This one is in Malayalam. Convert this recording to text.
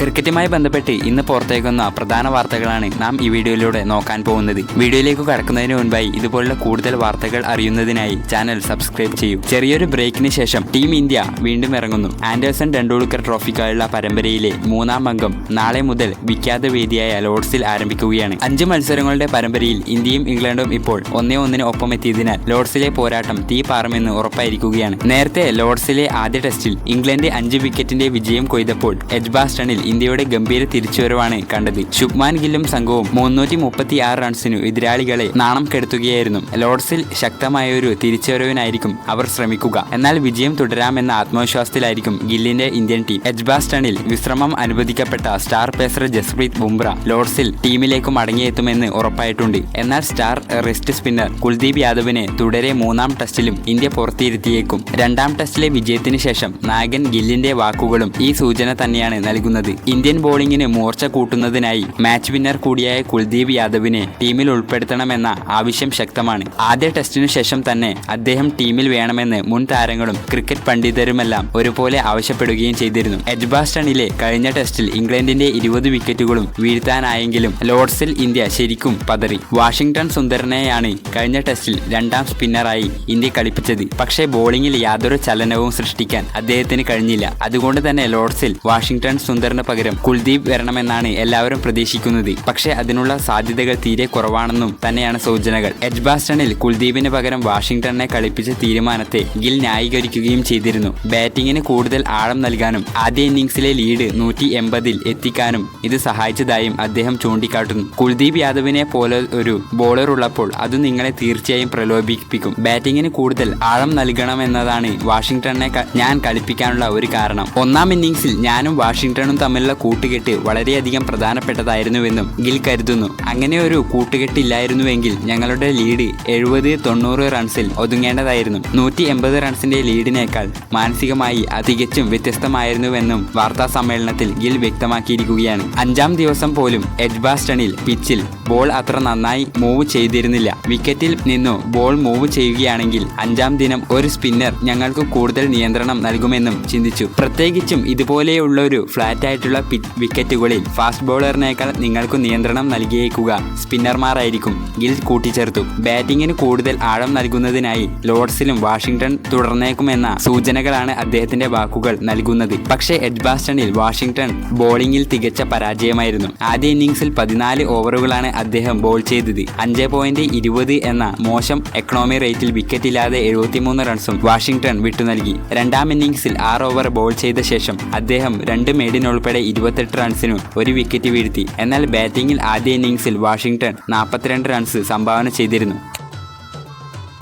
ക്രിക്കറ്റുമായി ബന്ധപ്പെട്ട് ഇന്ന് പുറത്തേക്കുന്ന പ്രധാന വാർത്തകളാണ് നാം ഈ വീഡിയോയിലൂടെ നോക്കാൻ പോകുന്നത്. വീഡിയോയിലേക്ക് കടക്കുന്നതിന് മുൻപായി ഇതുപോലുള്ള കൂടുതൽ വാർത്തകൾ അറിയുന്നതിനായി ചാനൽ സബ്സ്ക്രൈബ് ചെയ്യൂ. ചെറിയൊരു ബ്രേക്കിന് ശേഷം ടീം ഇന്ത്യ വീണ്ടും ഇറങ്ങുന്നു. ആൻഡേഴ്സൺ ടെണ്ടുൽക്കർ ട്രോഫിക്കായുള്ള പരമ്പരയിലെ മൂന്നാം അംഗം നാളെ മുതൽ വിഖ്യാത വേദിയായ ലോർഡ്സിൽ ആരംഭിക്കുകയാണ്. അഞ്ച് മത്സരങ്ങളുടെ പരമ്പരയിൽ ഇന്ത്യയും ഇംഗ്ലണ്ടും ഇപ്പോൾ ഒന്നേ ഒന്നിന് ഒപ്പം എത്തിയതിനാൽ ലോർഡ്സിലെ പോരാട്ടം തീ പാറുമെന്ന് ഉറപ്പായിരിക്കുകയാണ്. നേരത്തെ ലോർഡ്സിലെ ആദ്യ ടെസ്റ്റിൽ ഇംഗ്ലണ്ട് അഞ്ച് വിക്കറ്റിന്റെ വിജയം കൊയ്തപ്പോൾ എഡ്ബാസ്റ്റണിൽ ഇന്ത്യയുടെ ഗംഭീര തിരിച്ചുവരവാണ് കണ്ടത്. ശുഭ്മാൻ ഗില്ലും സംഘവും മുന്നൂറ്റി മുപ്പത്തി ആറ് റൺസിനു എതിരാളികളെ നാണം കെടുത്തുകയായിരുന്നു. ലോർഡ്സിൽ ശക്തമായ ഒരു തിരിച്ചുവരവിനായിരിക്കും അവർ ശ്രമിക്കുക. എന്നാൽ വിജയം തുടരാമെന്ന ആത്മവിശ്വാസത്തിലായിരിക്കും ഗില്ലിന്റെ ഇന്ത്യൻ ടീം. എജ്ബാസ്റ്റണിൽ വിശ്രമം അനുവദിക്കപ്പെട്ട സ്റ്റാർ പേസർ ജസ്പ്രീത് ബുംറ ലോർഡ്സിൽ ടീമിലേക്ക് മടങ്ങിയെത്തുമെന്ന് ഉറപ്പായിട്ടുണ്ട്. എന്നാൽ സ്റ്റാർ റെസ്റ്റ് സ്പിന്നർ കുൽദീപ് യാദവിനെ തുടരെ മൂന്നാം ടെസ്റ്റിലും ഇന്ത്യ പുറത്തിരുത്തിയേക്കും. രണ്ടാം ടെസ്റ്റിലെ വിജയത്തിന് ശേഷം നായകൻ ഗില്ലിന്റെ വാക്കുകളും ഈ സൂചന തന്നെയാണ് നൽകുന്നത്. ഇന്ത്യൻ ബോളിംഗിന് മൂർച്ച കൂട്ടുന്നതിനായി മാച്ച് വിന്നർ കൂടിയായ കുൽദീപ് യാദവിനെ ടീമിൽ ഉൾപ്പെടുത്തണമെന്ന ആവശ്യം ശക്തമാണ്. ആദ്യ ടെസ്റ്റിനു ശേഷം തന്നെ അദ്ദേഹം ടീമിൽ വേണമെന്ന് മുൻ താരങ്ങളും ക്രിക്കറ്റ് പണ്ഡിതരുമെല്ലാം ഒരുപോലെ ആവശ്യപ്പെടുകയും ചെയ്തിരുന്നു. എഡ്ബാസ്റ്റണിലെ കഴിഞ്ഞ ടെസ്റ്റിൽ ഇംഗ്ലണ്ടിന്റെ ഇരുപത് വിക്കറ്റുകളും വീഴ്ത്താനായെങ്കിലും ലോർഡ്സിൽ ഇന്ത്യ ശരിക്കും പതറി. വാഷിംഗ്ടൺ സുന്ദരനെയാണ് കഴിഞ്ഞ ടെസ്റ്റിൽ രണ്ടാം സ്പിന്നറായി ഇന്ത്യ കളിപ്പിച്ചത്. പക്ഷേ ബോളിംഗിൽ യാതൊരു ചലനവും സൃഷ്ടിക്കാൻ അദ്ദേഹത്തിന് കഴിഞ്ഞില്ല. അതുകൊണ്ട് തന്നെ ലോർഡ്സിൽ വാഷിംഗ്ടൺ സുന്ദറിന് പകരം കുൽദീപ് വരണമെന്നാണ് എല്ലാവരും പ്രതീക്ഷിക്കുന്നത്. പക്ഷേ അതിനുള്ള സാധ്യതകൾ തീരെ കുറവാണെന്നും തന്നെയാണ് സൂചനകൾ. എഡ്ബാസ്റ്റണിൽ കുൽദീപിന് പകരം വാഷിംഗ്ടണിനെ കളിപ്പിച്ച തീരുമാനത്തെ ഗിൽ ന്യായീകരിക്കുകയും ചെയ്തിരുന്നു. ബാറ്റിംഗിന് കൂടുതൽ ആഴം നൽകാനും ആദ്യ ഇന്നിംഗ്സിലെ ലീഡ് നൂറ്റി എൺപതിൽ എത്തിക്കാനും ഇത് സഹായിച്ചതായും അദ്ദേഹം ചൂണ്ടിക്കാട്ടുന്നു. കുൽദീപ് യാദവിനെ പോലെ ഒരു ബോളർ ഉള്ളപ്പോൾ അത് നിങ്ങളെ തീർച്ചയായും പ്രലോഭിപ്പിക്കും. ബാറ്റിംഗിന് കൂടുതൽ ആഴം നൽകണമെന്നതാണ് വാഷിംഗ്ടണിനെ ഞാൻ കളിപ്പിക്കാനുള്ള ഒരു കാരണം. ഒന്നാം ഇന്നിംഗ്സിൽ ഞാനും വാഷിംഗ്ടണും തമ്മിലുള്ള കൂട്ടുകെട്ട് വളരെയധികം പ്രധാനപ്പെട്ടതായിരുന്നുവെന്നും ഗിൽ കരുതുന്നു. അങ്ങനെ ഒരു കൂട്ടുകെട്ടില്ലായിരുന്നുവെങ്കിൽ ഞങ്ങളുടെ ലീഡ് എഴുപത് തൊണ്ണൂറ് റൺസിൽ ഒതുങ്ങേണ്ടതായിരുന്നു. നൂറ്റി എൺപത് റൺസിന്റെ ലീഡിനേക്കാൾ മാനസികമായി അത് തികച്ചും വ്യത്യസ്തമായിരുന്നുവെന്നും വാർത്താ സമ്മേളനത്തിൽ ഗിൽ വ്യക്തമാക്കിയിരിക്കുകയാണ്. അഞ്ചാം ദിവസം പോലും എഡ്ബാസ്റ്റണിൽ പിച്ചിൽ ബോൾ അത്ര നന്നായി മൂവ് ചെയ്തിരുന്നില്ല. വിക്കറ്റിൽ നിന്നു ബോൾ മൂവ് ചെയ്യുകയാണെങ്കിൽ അഞ്ചാം ദിനം ഒരു സ്പിന്നർ ഞങ്ങൾക്ക് കൂടുതൽ നിയന്ത്രണം നൽകുമെന്നും ചിന്തിച്ചു. പ്രത്യേകിച്ചും ഇതുപോലെയുള്ള ഒരു ഫ്ലാറ്റ് പി- വിക്കറ്റുകളിൽ ഫാസ്റ്റ് ബോളറിനേക്കാൾ നിങ്ങൾക്ക് നിയന്ത്രണം നൽകിയേക്കുക. സ്പിന്നർമാരായിരിക്കും ഗിൽ കൂട്ടിച്ചേർത്തു. ബാറ്റിംഗിന് കൂടുതൽ ആഴം നൽകുന്നതിനായി ലോർഡ്സിലും വാഷിംഗ്ടൺ തുടർന്നേക്കുമെന്ന സൂചനകളാണ് അദ്ദേഹത്തിന്റെ വാക്കുകൾ നൽകുന്നത്. പക്ഷേ എഡ്ബാസ്റ്റണിൽ വാഷിംഗ്ടൺ ബോളിംഗിൽ തികച്ച പരാജയമായിരുന്നു. ആദ്യ ഇന്നിംഗ്സിൽ പതിനാല് ഓവറുകളാണ് അദ്ദേഹം ബോൾ ചെയ്തത്. അഞ്ച് പോയിന്റ് ഇരുപത് എന്ന മോശം എക്കണോമി റേറ്റിൽ വിക്കറ്റില്ലാതെ എഴുപത്തിമൂന്ന് റൺസും വാഷിംഗ്ടൺ വിട്ടു നൽകി രണ്ടാം ഇന്നിംഗ്സിൽ ആറ് ഓവർ ബോൾ ചെയ്ത ശേഷം അദ്ദേഹം രണ്ട് മേഡിനുൾപ്പെടെ ഇരുപത്തെട്ട് റൺസിനു ഒരു വിക്കറ്റ് വീഴ്ത്തി. എന്നാൽ ബാറ്റിംഗിൽ ആദ്യ ഇന്നിംഗ്സിൽ വാഷിംഗ്ടൺ നാൽപ്പത്തിരണ്ട് റൺസ് സംഭാവന ചെയ്തിരുന്നു.